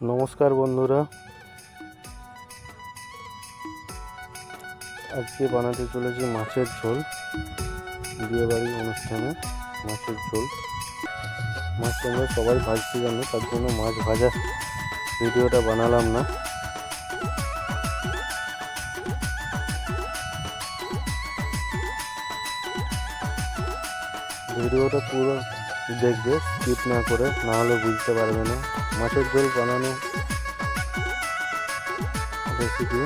নমস্কার বন্ধুরা। আজকে বানাতে চলেছি মাছের ঝোল, বিয়েবাড়ির অনুষ্ঠানে মাছের ঝোল। মাছ তোমরা সবাই ভাজতে জানো, তার জন্য মাছ ভাজা ভিডিওটা বানালাম না। ভিডিওটা পুরো দেখবে স্কিপ না করে, না হলে বুঝতে পারবে না। মাছের ঝোল বানানো রেসিপি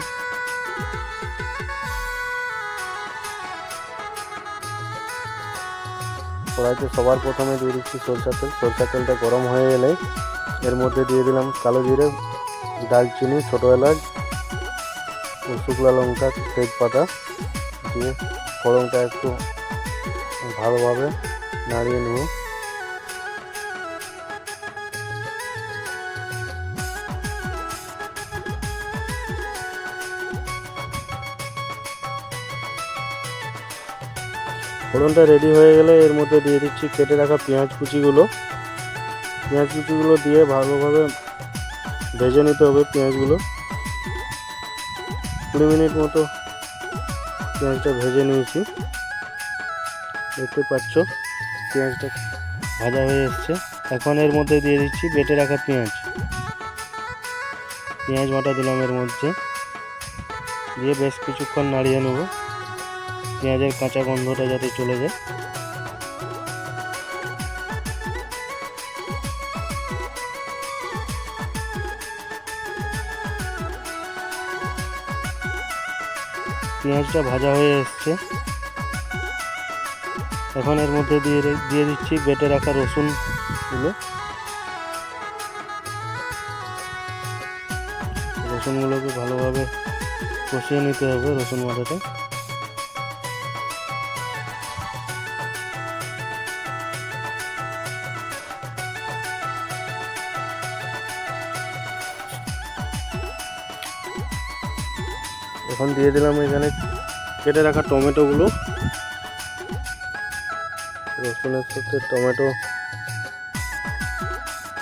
কড়াইতে সবার প্রথমে দিয়ে দিচ্ছি সরষা তেল। সরষা তেলটা গরম হয়ে গেলে এর মধ্যে দিয়ে দিলাম কালো জিরে, দারচিনি, ছোটো এলাচ শুকনো লঙ্কা, তেজপাতা দিয়ে ফোড়নটা একটু ভালোভাবে নাড়িয়ে নেব। ফোড়নটা রেডি হয়ে গেলে এর মধ্যে দিয়ে দিচ্ছি কেটে রাখা পেঁয়াজ কুচিগুলো। পেঁয়াজ কুচিগুলো দিয়ে ভালোভাবে ভেজে নিতে হবে পেঁয়াজগুলো। কুড়ি মিনিট মতো পেঁয়াজটা ভেজে নিয়েছি। দেখতে পাচ্ছ, পেঁয়াজটা ভাজা হয়ে এসছে। এখন এর মধ্যে দিয়ে দিচ্ছি বেটে রাখা পেঁয়াজ। পেঁয়াজ বাটা দিলাম এর মধ্যে। দিয়ে বেশ কিছুক্ষণ নাড়িয়ে নেব। পেঁয়াজের কাঁচা গন্ধটা যাতে চলে যায়। পেঁয়াজটা ভাজা হয়ে এসছে। এখন এর মধ্যে দিয়ে দিয়ে দিচ্ছি বেটে রাখা রসুন রসুনগুলো রসুনগুলোকে ভালোভাবে কষিয়ে নিতে হবে রসুন বাটাটা। এখন দিয়ে দিলাম এখানে কেটে রাখা টমেটোগুলো। রসুনের সাথে টমেটো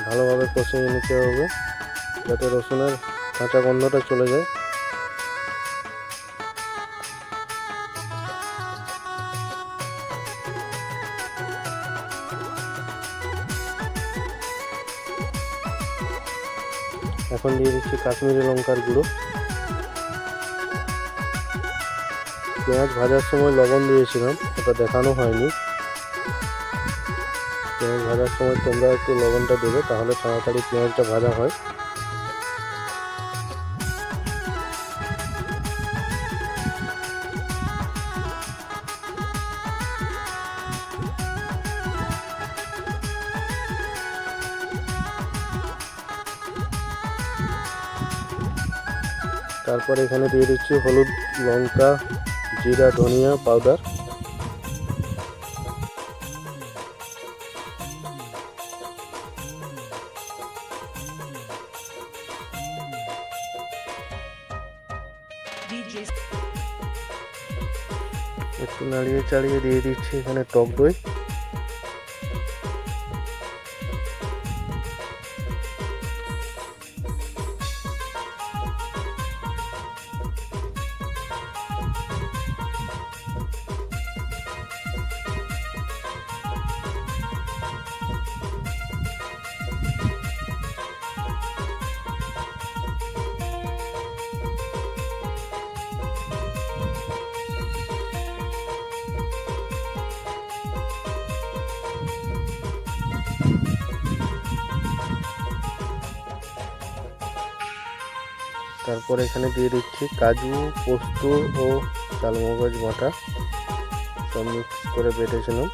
ভালোভাবে কষিয়ে নিতে হবে, যাতে রসুনের কাঁচা গন্ধটা চলে যায়। এখন দিয়ে দিচ্ছি কাশ্মীরি লঙ্কার গুঁড়ো। পেঁয়াজ ভাজার সময় লবণ দিয়েছিলাম, ওটা দেখানো হয়নি। পেঁয়াজ ভাজার সময় তোমরা একটু লবণটা দেবে, তাহলে তাড়াতাড়ি পেঁয়াজটা ভাজা হয়। তারপর এখানে দিয়ে দিচ্ছি হলুদ লঙ্কা জিরা ধনিয়া পাউডার একটু নাড়িয়ে চাড়িয়ে দিয়ে দিচ্ছি এখানে টক দই। তারপর এখানে দিয়ে দিচ্ছি কাজু, পোস্ত ও চালমগজ বাটা। সব মিক্স করে বেটেছিলাম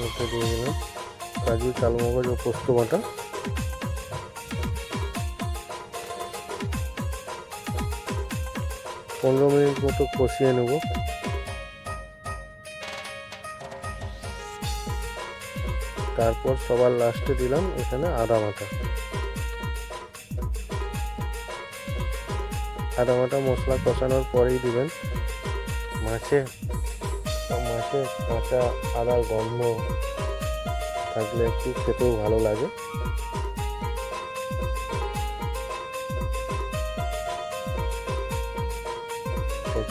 মধ্যে দিয়ে দিলাম কাজু, চালমগজ ও পোস্ত বাটা। পনেরো মিনিট মতো কষিয়ে নেব। তারপর সবার লাস্টে দিলাম এখানে আদা বাটা। আদা বাটা মশলা কষানোর পরেই দিবেন। মাছে, মাছ কাঁচা আদার গন্ধ থাকলে একটু খেতেও ভালো লাগে।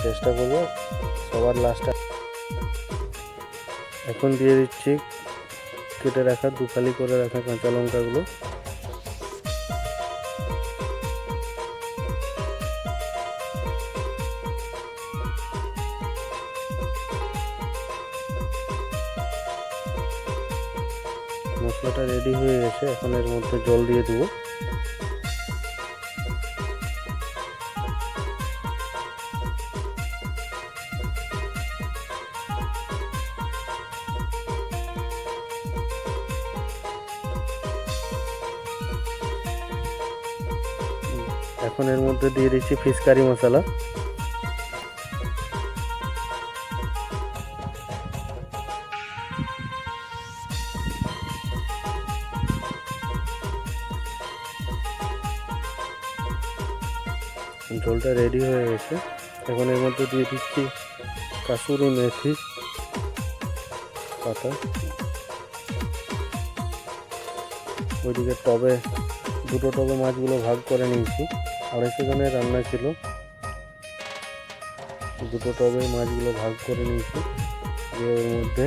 চেষ্টা করব সবার লাস্টে। এখন দিয়ে দিচ্ছি কেটে রাখা, দুখালি করে রাখা কাঁচা লঙ্কাগুলো। মশলাটা রেডি হয়ে গেছে, এখন এর মধ্যে জল দিয়ে দেবো। এখন এর মধ্যে দিয়ে দিচ্ছি ফিশ কারি মশলা। ঝোলটা রেডি হয়ে গেছে। এখন এর মধ্যে দিয়ে দিচ্ছি কাসুরি মেথি পাতা। ওইদিকে টবে, দুটো টবে মাছগুলো ভাগ করে নিয়েছি। আড়াইশো জনের রান্না ছিল। দুটো টবে মাছগুলো ভাগ করে নিয়েছি। ওর মধ্যে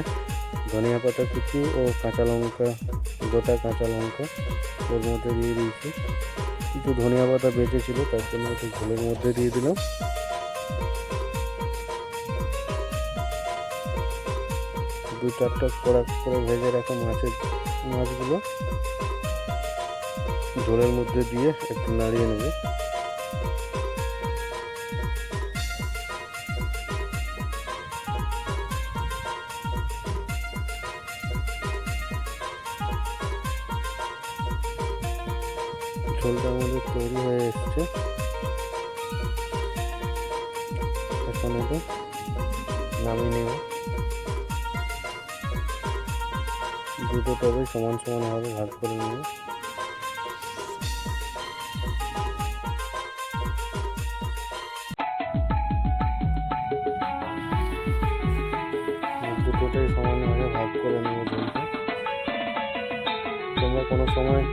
ধনিয়া পাতা কুচি ও কাঁচা লঙ্কা, গোটা কাঁচা লঙ্কা ওর মধ্যে দিয়ে দিয়েছি। কিছু ধনিয়া পাতা বেঁচে ছিল, তার জন্য একটু ঝোলের মধ্যে দিয়ে দিলাম। দু চারটা কড়া করে ভেজে রাখা মাছের মাছগুলো ঝোলের মধ্যে দিয়ে একটু নাড়িয়ে নেব। ঝোলটা আমাদের তৈরি হয়ে এসছে। এখন এটা নামিয়ে নেব। দুটো টবে সমান সমানভাবে ভাগ করে নেব। দুটোটাই সমানভাবে ভাগ করে নেব তোমরা কোনো সময়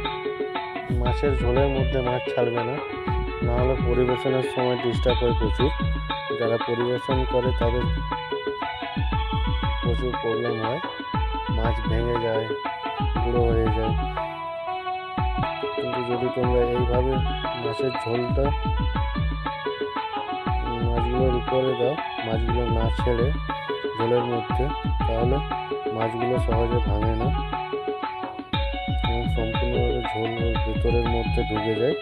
মাছের ঝোলের মধ্যে মাছ ছাড়বে না। না হলে পরিবেশনের সময় ডিস্টার্ব হয় প্রচুর। যারা পরিবেশন করে তাদের প্রচুর প্রবলেম হয়। মাছ ভেঙে যায়, গুঁড়ো হয়ে যায়। কিন্তু যদি তোমরা এইভাবে মাছের ঝোলটা মাছগুলোর উপরে দাও, মাছগুলো না ছেড়ে ঝোলের মধ্যে, তাহলে মাছগুলো সহজে ভাঙে না। এবং ঝোল ভেতরের মধ্যে ঢুকে যায়।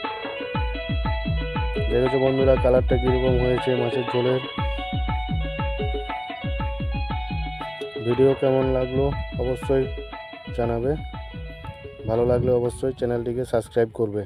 দেখেছ বন্ধুরা কালারটা কীরকম হয়েছে মাছের ঝোলের? ভিডিও কেমন লাগল অবশ্যই জানাবে। ভালো লাগলে অবশ্যই চ্যানেলটিকে সাবস্ক্রাইব করবে।